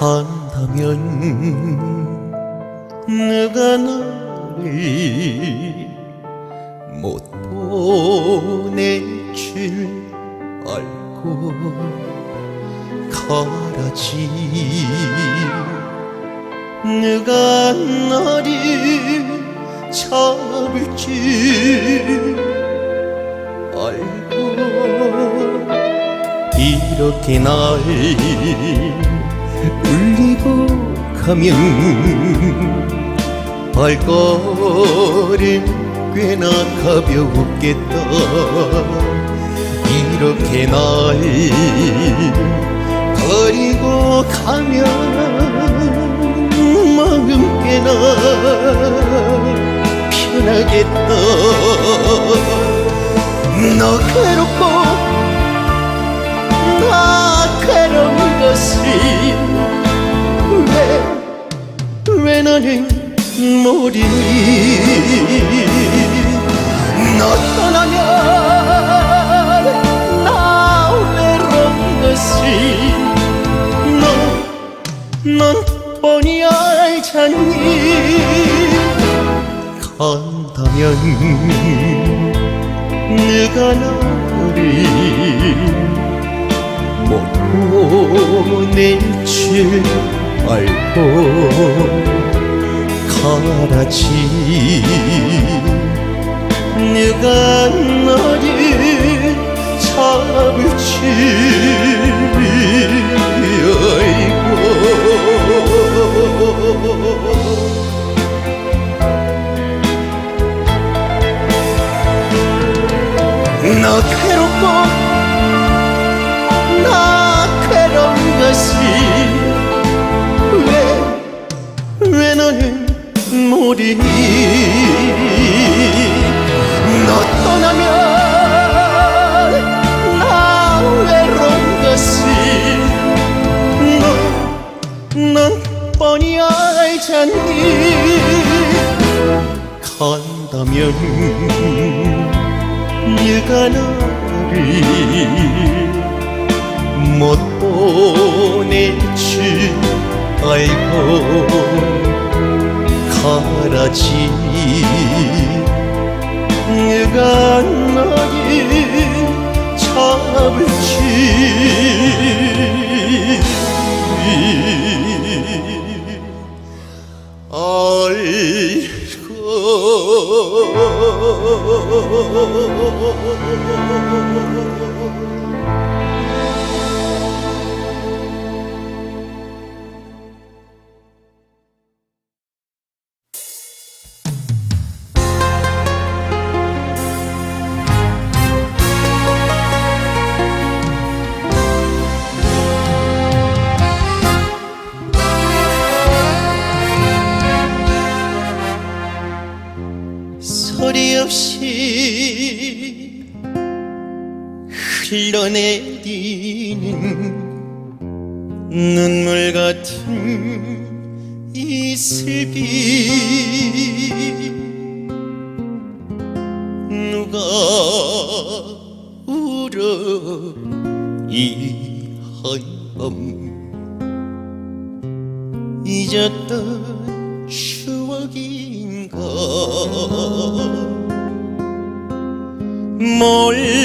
간다면 누가 너를 못 보낼 줄 알고 가라지. 누가 너를 잡을 줄 알고 이렇게 날 울리고 가면 발걸음 꽤나 가벼웠겠다. 이렇게 날 버리고 가면 마음 꽤나 편하겠다. 너 괴롭고 나 괴로운 것이 왜, 왜 너는 모르니? 너 떠나면 나 외로운 것이 너 넌 뻔히 알잖니? 간다면 누가 너를 못 보낼 줄 알고 가라지 누가 너를 잡을 줄 알고 모르니? 너 떠나면 나 외로운 것이 너넌 뻔히 알잖니? 간다면 네가 나를 못줄 알고 가라지. 네가 나를 잡을 줄 알고 내리는 눈물 같은 이슬비 누가 울어 이 한밤 잊었던 추억인가? 멀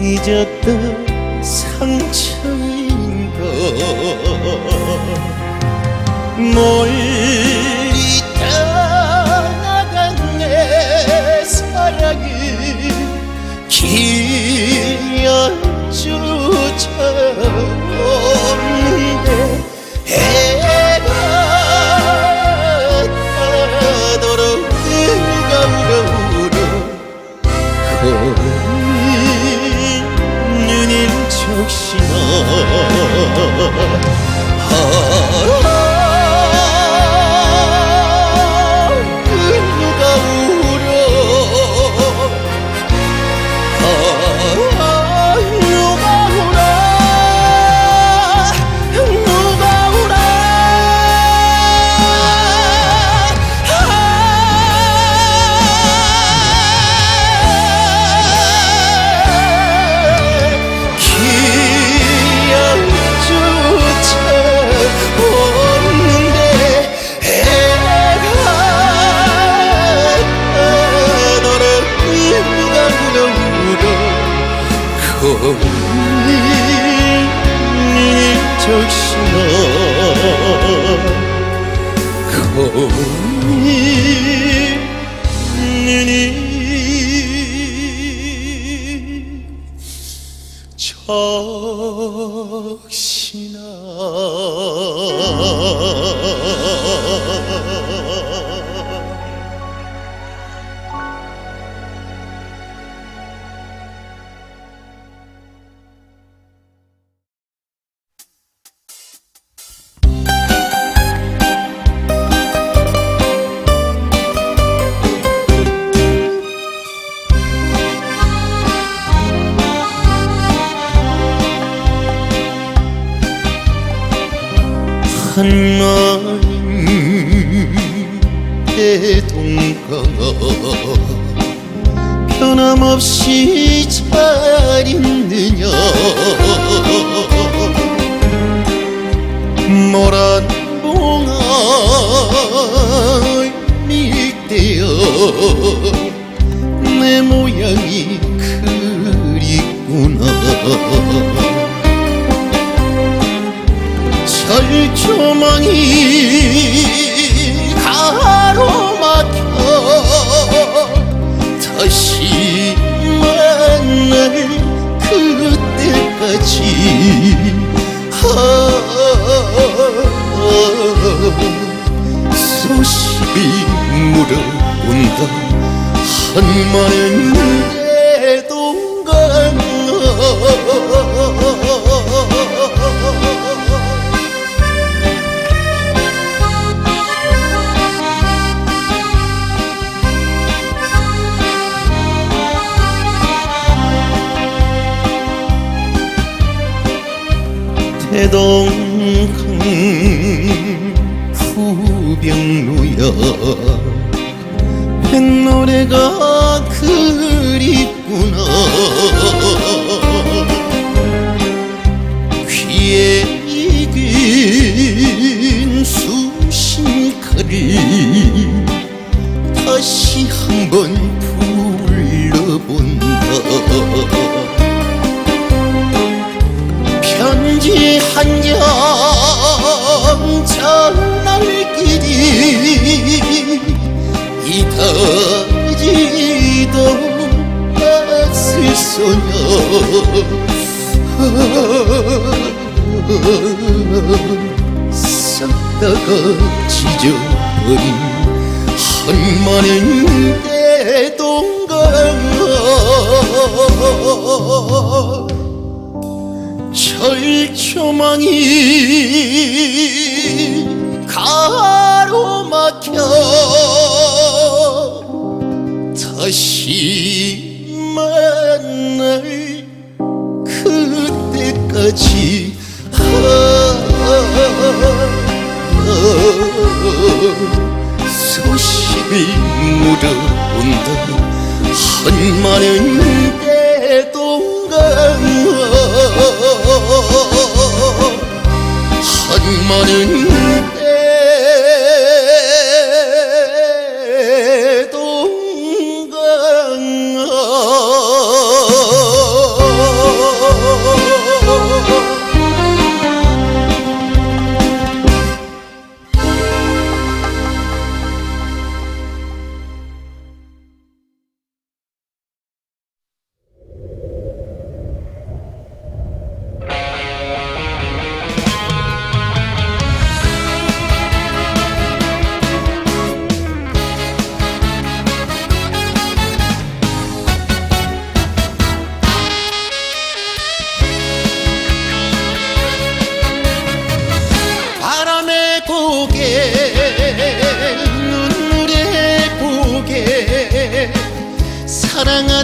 잊었던 상처인가 멀리 떠나간 내 사랑이 기 하라 적시나 거울 눈이 적시나 한마음 대동강 변함없이 잘 있느냐? 모란 봉아 밑대어 내 모양이 그립구나 절조망이 가로막혀 다시 만날 그때까지. 아, 소식이 물어온다. 한마는 후병루야 뱃노래가 그립구나. 귀에 익은 수신 칼을 다시 한번 불러본다. 편지 한장 이다지도 않을 소녀. 싹 다가 지져버린 한마는 대동강 철조망이 가로막혀 다시 만날 그때까지 소식이 물어온다. 한마는 대동강 많은 대동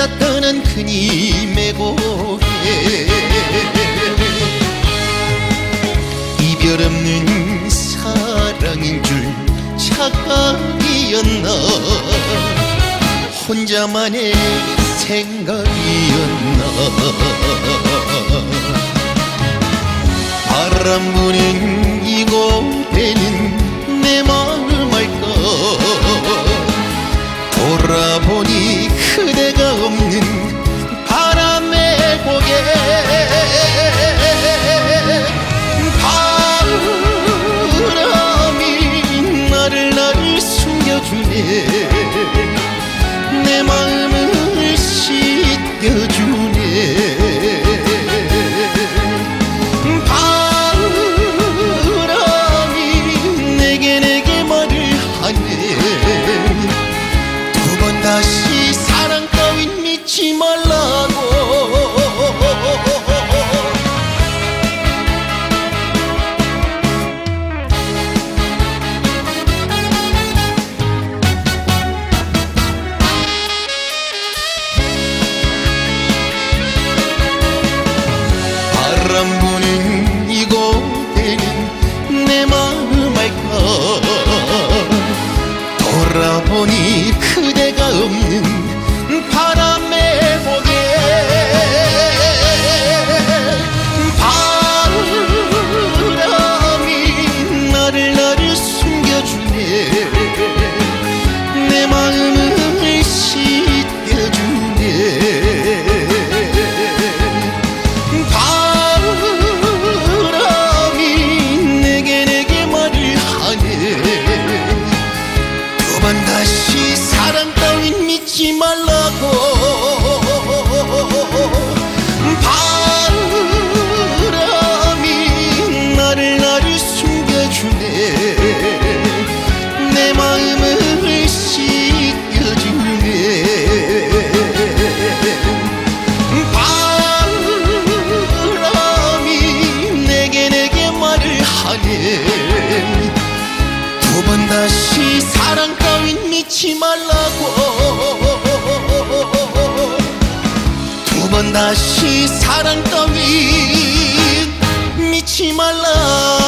사랑하다 떠난 그님의 고개 이별 없는 사랑인 줄 착각이었나. 혼자만의 생각이었나. 바람 부는 믿지 말라고. 두 번 다시 사랑 따윈. 믿지 말라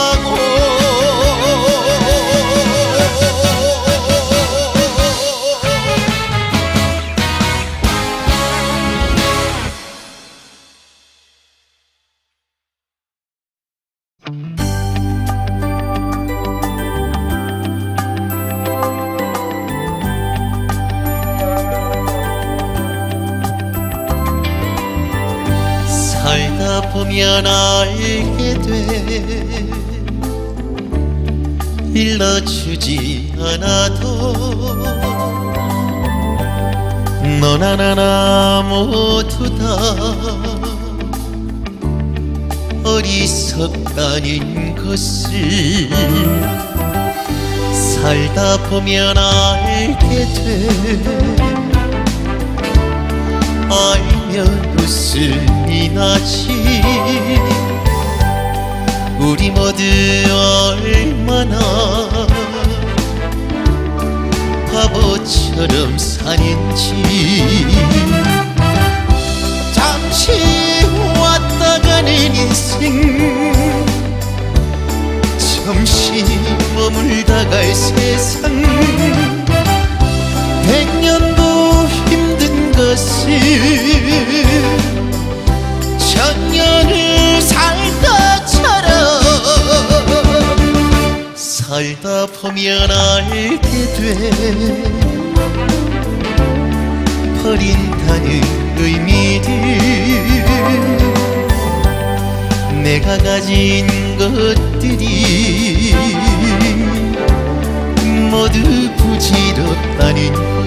살다 보면 알게 돼. 일러주지 않아도 너나 나나 모두 다 어리석다는 것을 살다 보면 알게 돼 알면 웃음이 나지. 우리 모두 얼마나 바보처럼 사는지. 잠시 왔다 가는 인생. 잠시 머물다 갈 세상 것을 천년을 살다처럼 살다 보면 알게 돼. 버린다는 의미를 내가 가진 것들이 모두 부질없다는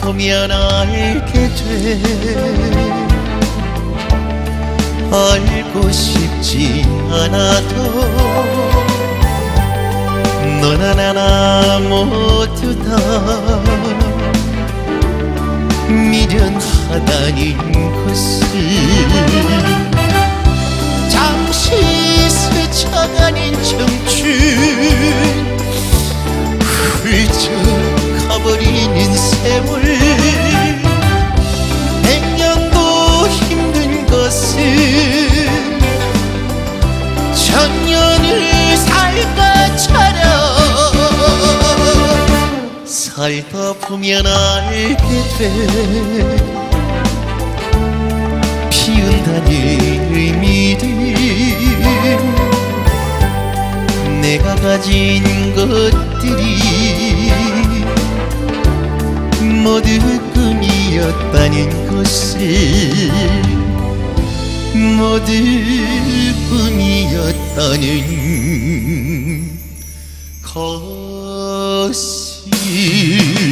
보면 알게 돼. 알고 싶지 않아도 너나 나나 모두 다 미련하다는 것을 보면 알게 돼. 피운다는 의미를 내가 가진 것들이 모두 꿈이었다는 것을 모두 꿈이었다는 외로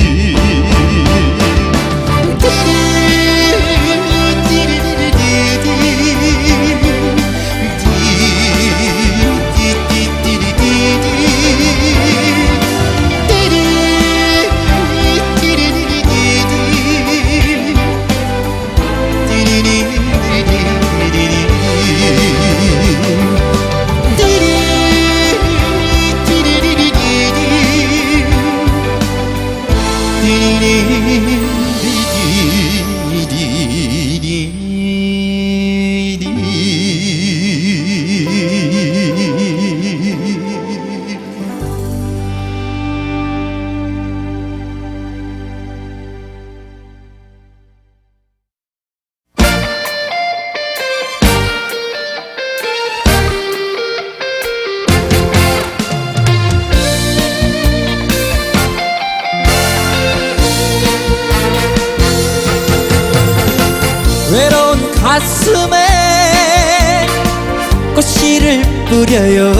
꽃씨를 뿌려요.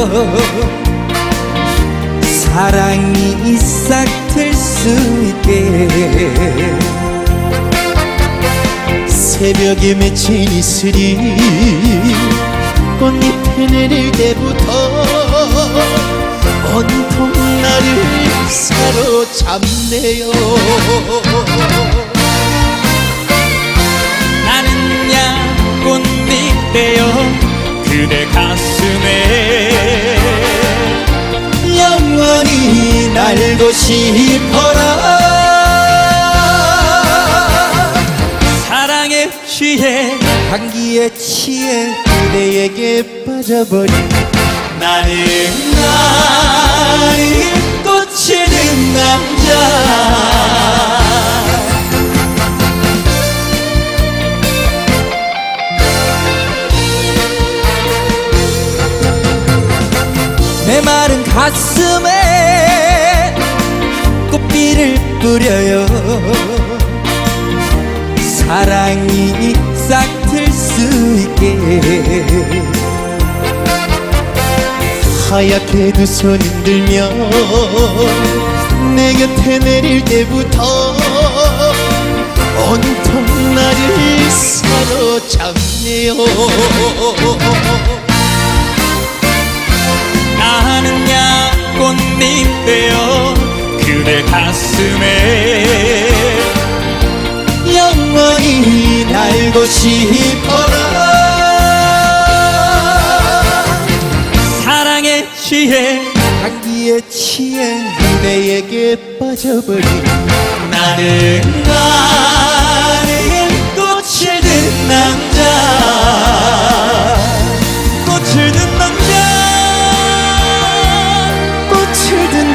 사랑이 싹 틀 수 있게. 새벽에 맺힌 이슬이 꽃잎에 내릴 때부터 온통 나를 사로잡네요. 나는 야 꽃잎대요 그대 가슴에 영원히 날고 싶어라. 사랑에 취해 향기에 취해 그대에게 빠져버린 나는 나는 꽃이 든 남자 가슴에 꽃비를 뿌려요. 사랑이 싹틀 수 있게. 하얗게 두손 흔들며 내 곁에 내릴 때부터 온통 나를 사로잡네요 나는 야 꽃잎 되어 그대 가슴에. 영원히 날고 싶어라. 사랑에 취해 향기에 취해 그대에게 빠져버린 나는 나는 꽃을 든 남자. 꽃을 든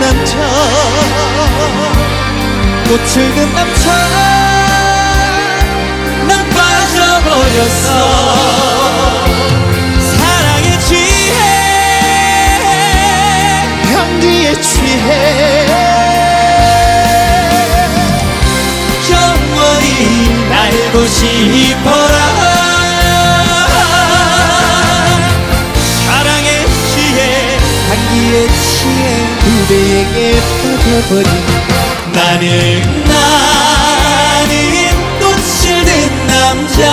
남자. 꽃을 든 남자. 난 빠져버렸어. 사랑의 지혜 향기에 취해. 영원히 알고 싶어라. 사랑의 지혜 향기에 취해 그대에게 빠져버린 나는 나는 꽃을 든 남자